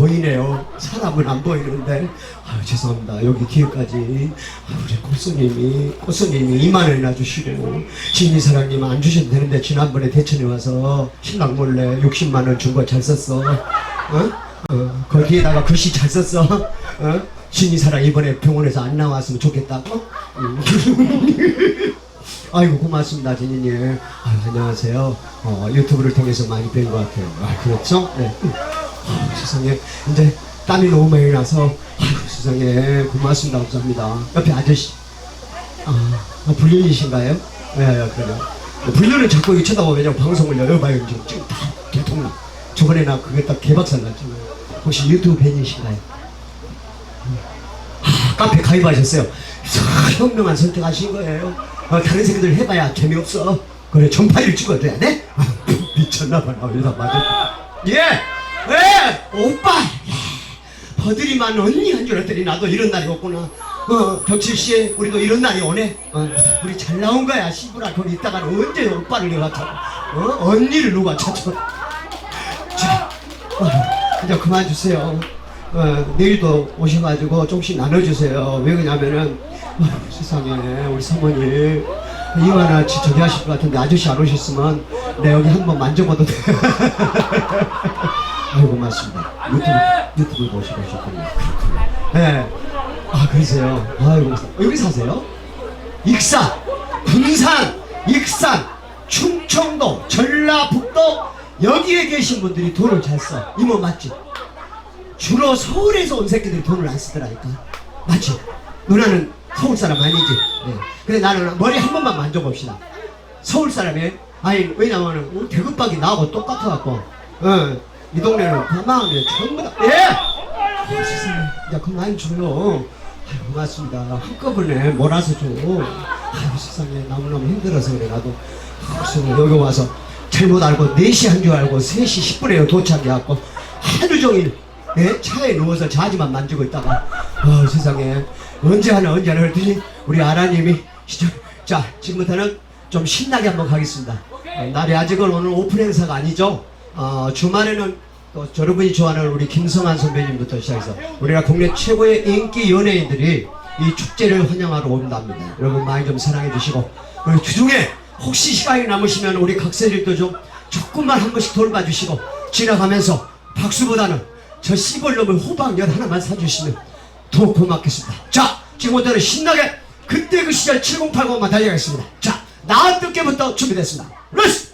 보이네요. 사람은 안 보이는데. 아유, 죄송합니다. 여기 뒤에까지. 아, 우리 꽃스님이, 꽃스님이 2만 원이나 주시고, 진미사랑님 안 주셔도 되는데, 지난번에 대천에 와서 신랑 몰래 60만 원 준 거 잘 썼어. 어? 어, 거기에다가 글씨 잘 썼어. 어? 진미사랑 이번에 병원에서 안 나왔으면 좋겠다고? 음. 아이고 고맙습니다 진이님 아유, 안녕하세요 어, 유튜브를 통해서 많이 뵌 것 같아요 아 그렇죠? 네 아, 세상에 이제 땀이 너무 많이 나서 아유, 세상에 고맙습니다 감사합니다 옆에 아저씨 아, 아 불륜이신가요? 네 네, 그래요 불륜을 자꾸 이렇게 쳐다보면 방송을 열어봐요 지금 지금 다 대통령 저번에 나 그게 딱 개박살 났잖아요 혹시 유튜브 팬이신가요? 아, 카페 가입하셨어요. 참 현명한 선택하신 거예요. 어, 다른 새끼들 해봐야 재미없어. 그래, 전파를 찍어줘야 돼? 아, 미쳤나봐, 나 여기다 맞아. 예! 예! 오빠! 야, 버들이만 언니 한 줄 알았더니 나도 이런 날이 없구나. 어, 덕칠씨, 우리도 이런 날이 오네. 어, 우리 잘 나온 거야, 시부라. 거기 있다가 언제 오빠를 누가 찾아? 어? 언니를 누가 찾아? 자, 어, 이제 그만 주세요. 어, 내일도 오셔가지고 조금씩 나눠주세요. 왜 그러냐면은 어, 세상에 우리 사모님 이만하치 저기 하실 것 같은데 아저씨 안 오셨으면 내 여기 한번 만져봐도 돼. 아이고 고맙습니다. 유튜브 유튜브 보시고 오셨군요. 그렇군요. 네. 아 그러세요. 아이고 여기 사세요? 익산, 군산, 익산, 충청도, 전라북도 여기에 계신 분들이 돈을 잘 써. 이모 맞지? 주로 서울에서 온 새끼들이 돈을 안 쓰더라니까. 맞지? 누나는 서울 사람 아니지? 네. 근데 나는 머리 한 번만 만져봅시다. 서울 사람이 아니 왜냐면은 대급박이 나하고 똑같아갖고 어, 이 동네는 다 마음에 전부 다. 예! 아, 세상에 야 그만 줘요. 아유 고맙습니다. 한꺼번에 몰아서 줘. 아유 세상에. 너무너무 힘들어서 그래 나도. 아, 그래서 여기 와서 잘못 알고 4시 한 줄 알고 3시 10분에 도착해갖고 하루 종일 예? 차에 누워서 자지만 만지고 있다가. 아 세상에. 언제 하나 언제 하나 그랬더니 우리 아라님이 진짜 자 지금부터는 좀 신나게 한번 가겠습니다. 어, 날이 아직은 오늘 오픈 행사가 아니죠 어, 주말에는 또 여러분이 좋아하는 우리 김성환 선배님부터 시작해서 우리가 국내 최고의 인기 연예인들이 이 축제를 환영하러 온답니다 여러분 많이 좀 사랑해 주시고 그리고 주중에 혹시 시간이 남으시면 우리 각세들도 좀 조금만 한 번씩 돌봐 주시고 지나가면서 박수보다는 저 씨벌 놈의 호박 열 하나만 사주시면 더 고맙겠습니다. 자, 지금부터는 신나게 그때 그 시절 7080만 달려가겠습니다. 자, 나은 뜻께부터 준비됐습니다. 레스!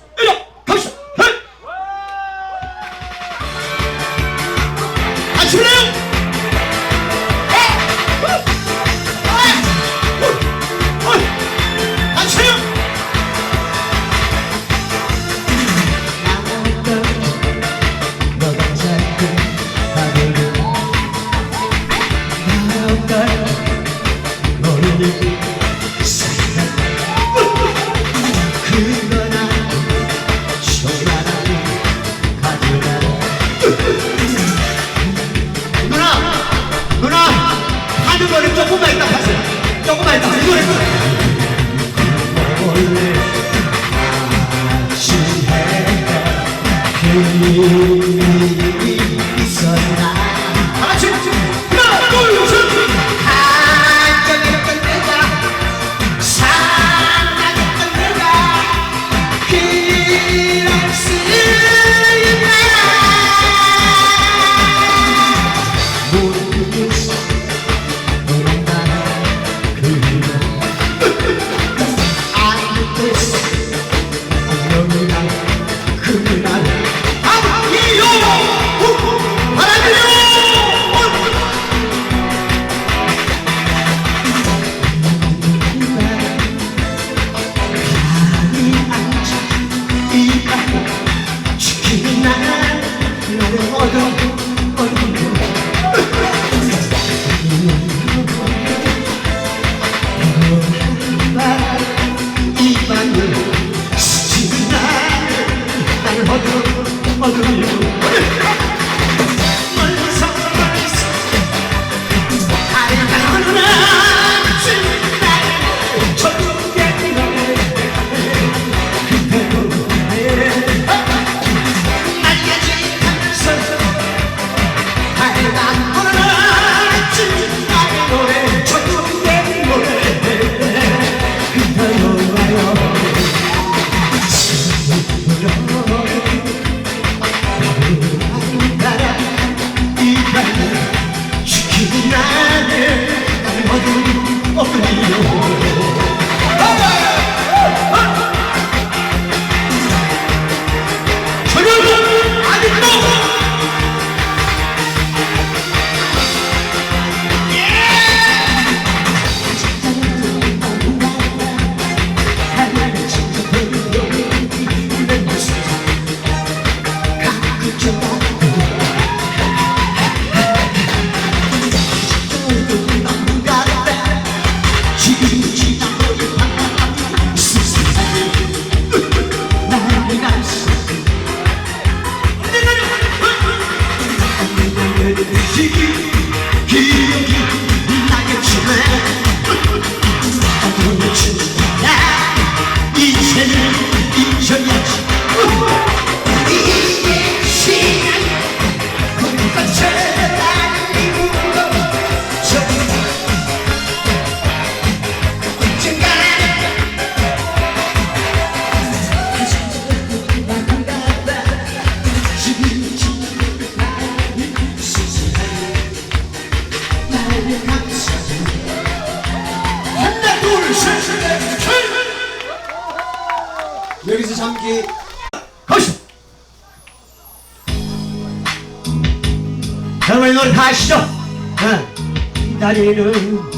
taşlı Dalilüm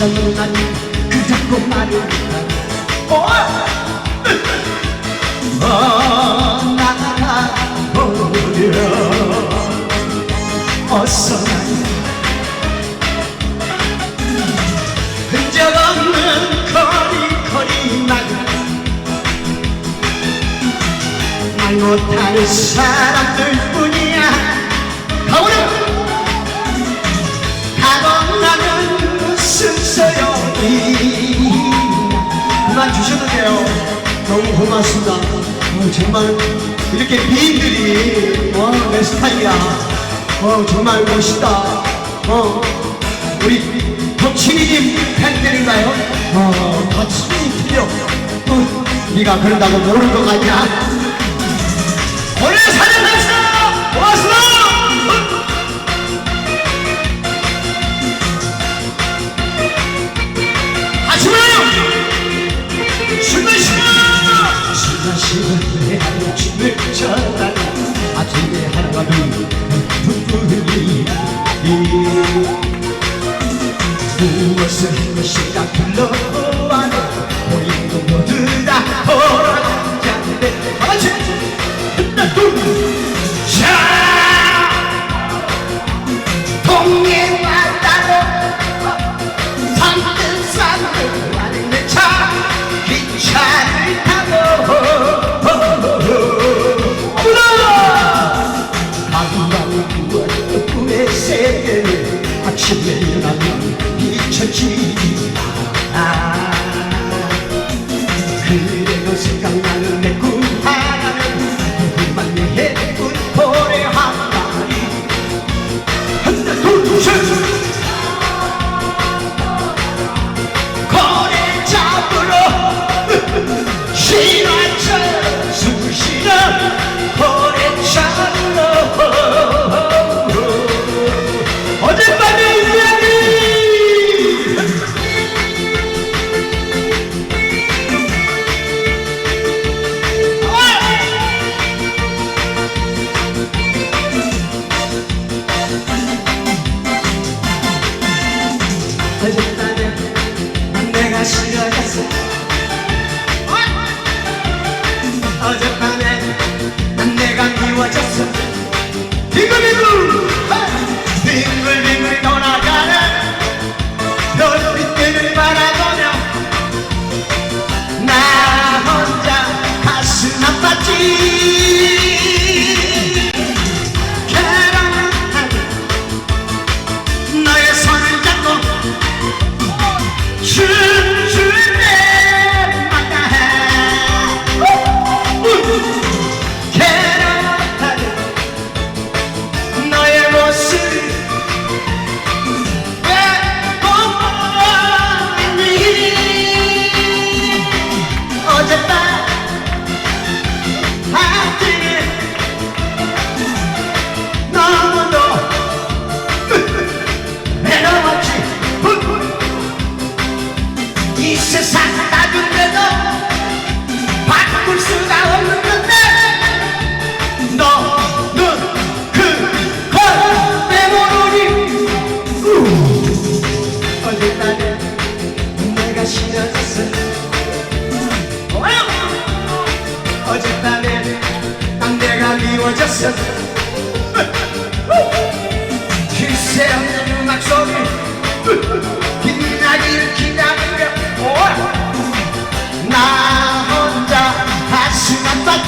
생각이 나니 그 자꾸 말이 떠나가버려. 어서 흔적 없는 거리거리 나가 말 못하는 사람들 뿐이야. 해주세요. 너무 고맙습니다. 어, 정말 이렇게 미인들이 어, 내 스타일이야. 어, 정말 멋있다. 어, 우리 덕친이님 팬들인가요? 어, 덕친이 틀려. 어, 네가 그런다고 모르는 거 아니야? love.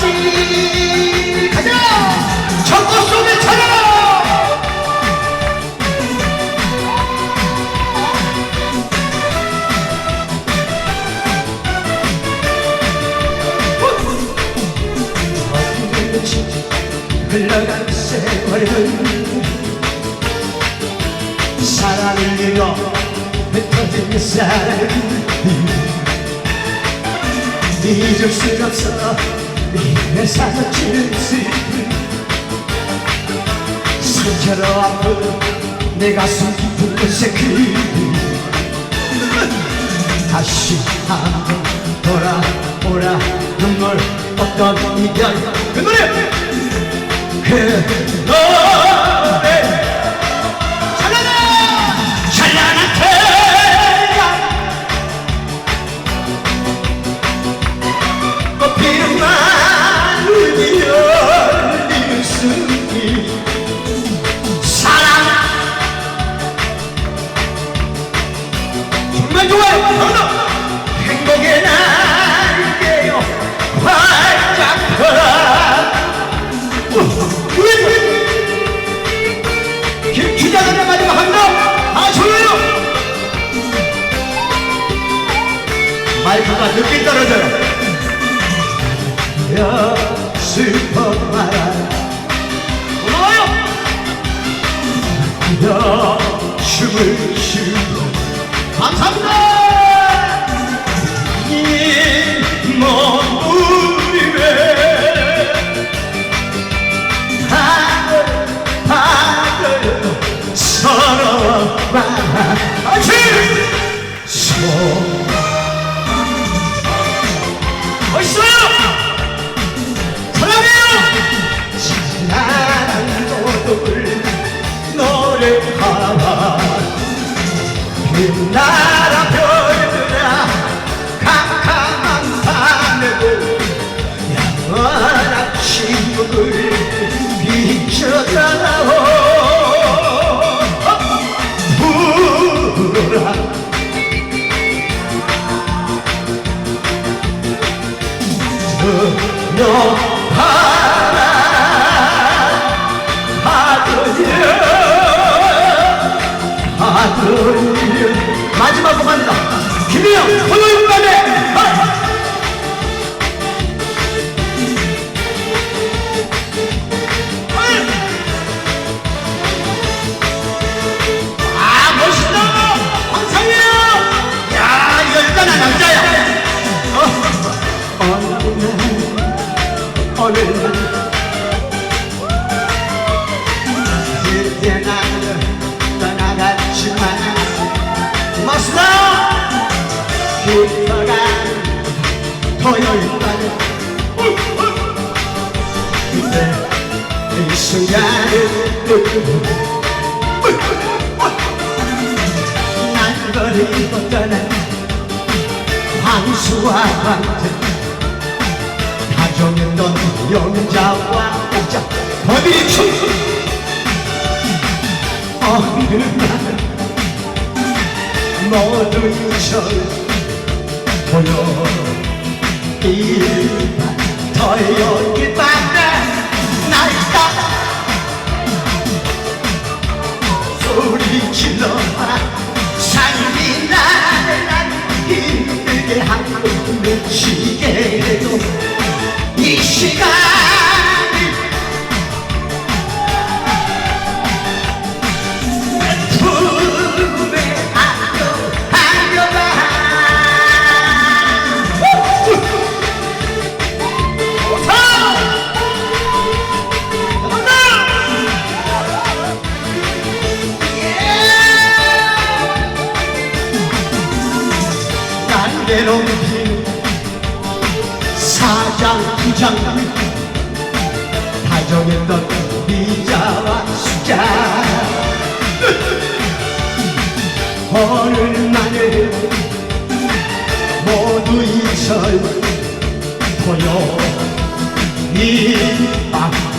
아팠지 가자! 전국 속에 찾아라 흘러간 세월은 사랑을 잃어 흩어진 사람 잊을 수가 없어 내 사라지는 슬픔 상처로 아픈 내 가슴 깊은 곳에 그 다시 한번 돌아오라. 눈물 없던 이별. 그 노래! 그 노래 행복의 한번. 아 마이크가 늦게 떨어져요. 야 슬퍼 마라. 고마워요. 야 춤을 추고 감사합니다. 이 몸부림에 하늘 하늘 서러워만 아치 tonight. 날 그때 나를 떠나갔지만 멋있다 깊어간 토요일 밤에 그때 이 순간을 느끼고 난 버리고 떠난 황수와 광들 다정했던 영자와 옥자. 법이 춤? 어느 날 모두 잊어 보여. 일반 토요일 밤에 날따 소리 질러라 삶이 나를 난 미치게도 Bicho, cara. 장 다정했던 비자와 숫자. 어느 날에 모두 잊혀요 이밤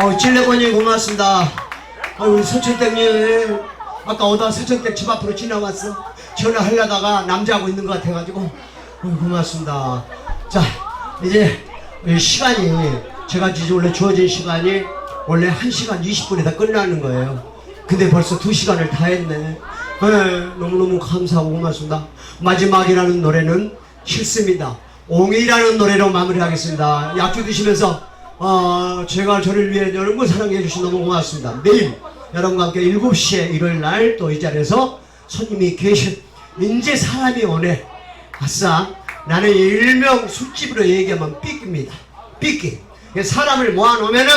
어, 칠레버님 고맙습니다. 아, 우리 소칠땡님 아까 오다 서천댁 집 앞으로 지나왔어. 전화하려다가 남자하고 있는 것 같아가지고, 어, 고맙습니다. 자, 이제 이 시간이, 제가 원래 주어진 시간이 원래 1시간 20분에 다 끝나는 거예요. 근데 벌써 2시간을 다 했네. 네, 너무너무 감사하고 고맙습니다. 마지막이라는 노래는 싫습니다. 옹이라는 노래로 마무리하겠습니다. 약주 드시면서 어, 제가 저를 위해 여러분 사랑해 주신 너무 고맙습니다. 내일 여러분과 함께 7시에 일요일 날 또 이 자리에서 손님이 계신 이제 사람이 오네. 아싸 나는 일명 술집으로 얘기하면 삐끼입니다. 삐끼. 사람을 모아놓으면은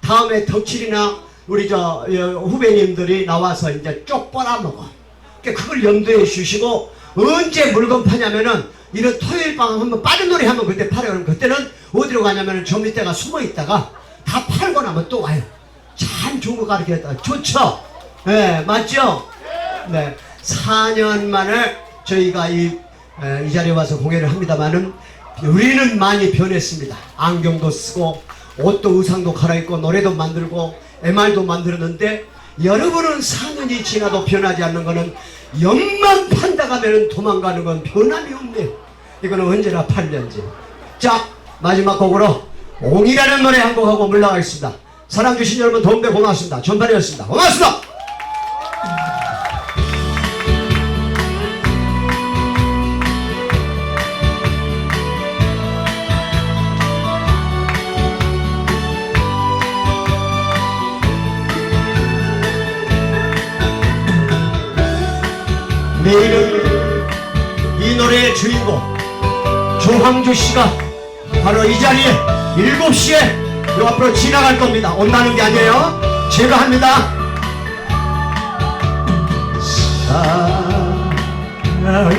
다음에 덕칠이나 우리 저 어, 후배님들이 나와서 이제 쪽 빨아먹어. 그러니까 그걸 염두에 주시고 언제 물건 파냐면은 이런 토요일 밤 한번 빠른 놀이 하면 그때 팔아요. 그럼 그때는 어디로 가냐면은 저 밑에가 숨어 있다가 다 팔고 나면 또 와요. 참 좋은 거 가르쳤다. 좋죠? 네, 맞죠? 네. 4년 만에 저희가 이, 에, 이 자리에 와서 공연을 합니다만은 우리는 많이 변했습니다. 안경도 쓰고 옷도 의상도 갈아입고 노래도 만들고 MR도 만들었는데 여러분은 4년이 지나도 변하지 않는 거는 연만 판다 가면은 도망가는 건 변함이 없네요. 이거는 언제나 8년째. 자, 마지막 곡으로 옹이라는 노래 한 곡 하고 물러가겠습니다. 사랑 주신 여러분 도움대 고맙습니다. 전판이었습니다. 고맙습니다. 내일은 이 노래의 주인공 조항주 씨가 바로 이 자리에 7시에 요 앞으로 지나갈 겁니다. 온다는 게 아니에요. 제가 합니다. 사랑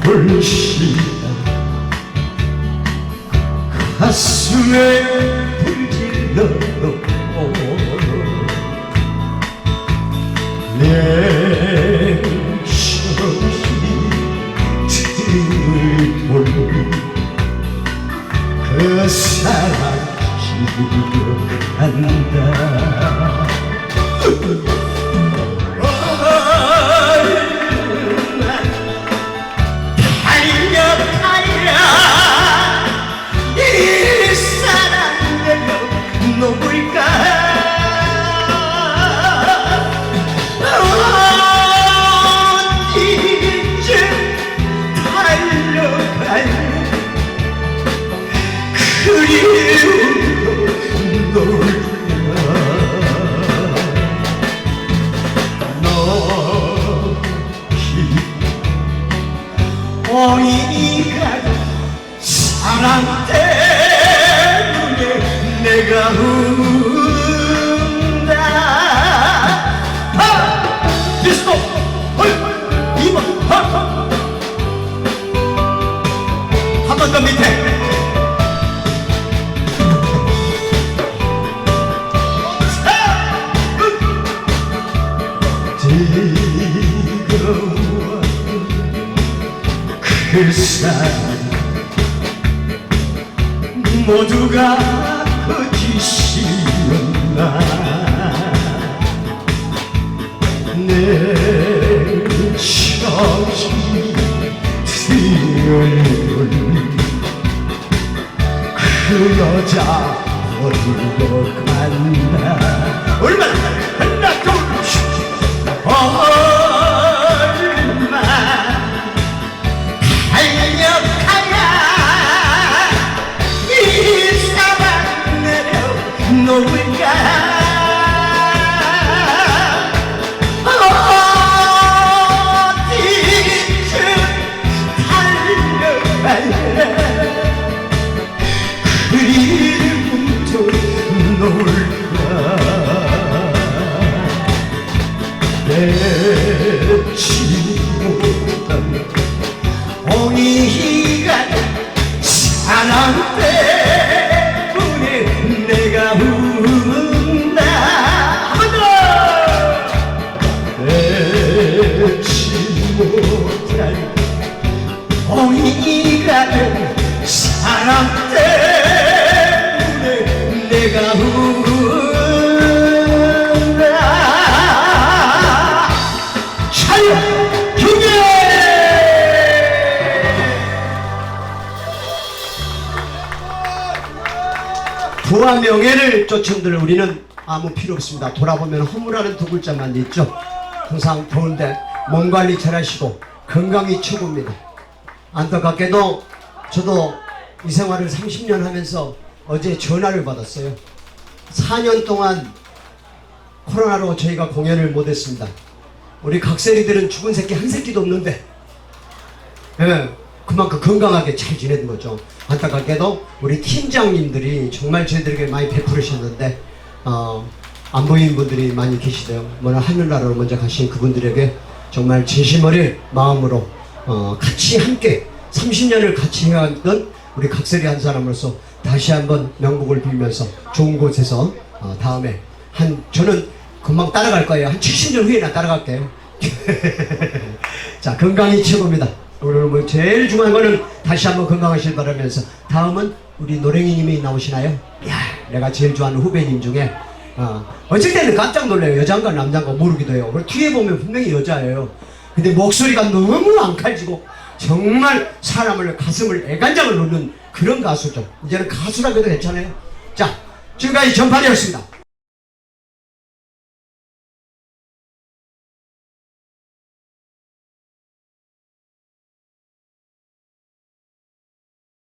불씨가 가슴에 불질러도 내 그 사랑 기억한다 그 사람 모두가 거짓이었나? 내 처지 뛰어올 그 여자 어디로 간다 얼마나 부와 명예를 쫓은들 우리는 아무 필요 없습니다. 돌아보면 허물하는 두 글자만 있죠. 항상 더운데 몸 관리 잘 하시고 건강이 최고입니다. 안타깝게도 저도 이 생활을 30년 하면서 어제 전화를 받았어요. 4년 동안 코로나로 저희가 공연을 못했습니다. 우리 각세리들은 죽은 새끼 한 새끼도 없는데 예, 그만큼 건강하게 잘 지내는 거죠. 안타깝게도 우리 팀장님들이 정말 저희들에게 많이 베풀으셨는데 어, 안 보이는 분들이 많이 계시대요. 뭐나 하늘나라로 먼저 가신 그분들에게 정말 진심 어린 마음으로 어, 같이 함께 30년을 같이 해왔던 우리 각설이 한 사람으로서 다시 한번 명복을 빌면서 좋은 곳에서 어, 다음에 한 저는 금방 따라갈 거예요. 한 70년 후에나 따라갈게요. 자 건강이 최고입니다. 오늘 뭐 제일 중요한 거는 다시 한번 건강하실 바라면서 다음은 우리 노랭이님이 나오시나요? 야 내가 제일 좋아하는 후배님 중에 어, 어쩔 때는 깜짝 놀래요. 여자인가 남자인가 모르기도 해요. 그리고 뒤에 보면 분명히 여자예요. 근데 목소리가 너무 안 칼지고 정말 사람을 가슴을 애간장을 놓는 그런 가수죠. 이제는 가수라고 해도 괜찮아요. 자 지금까지 전판이었습니다.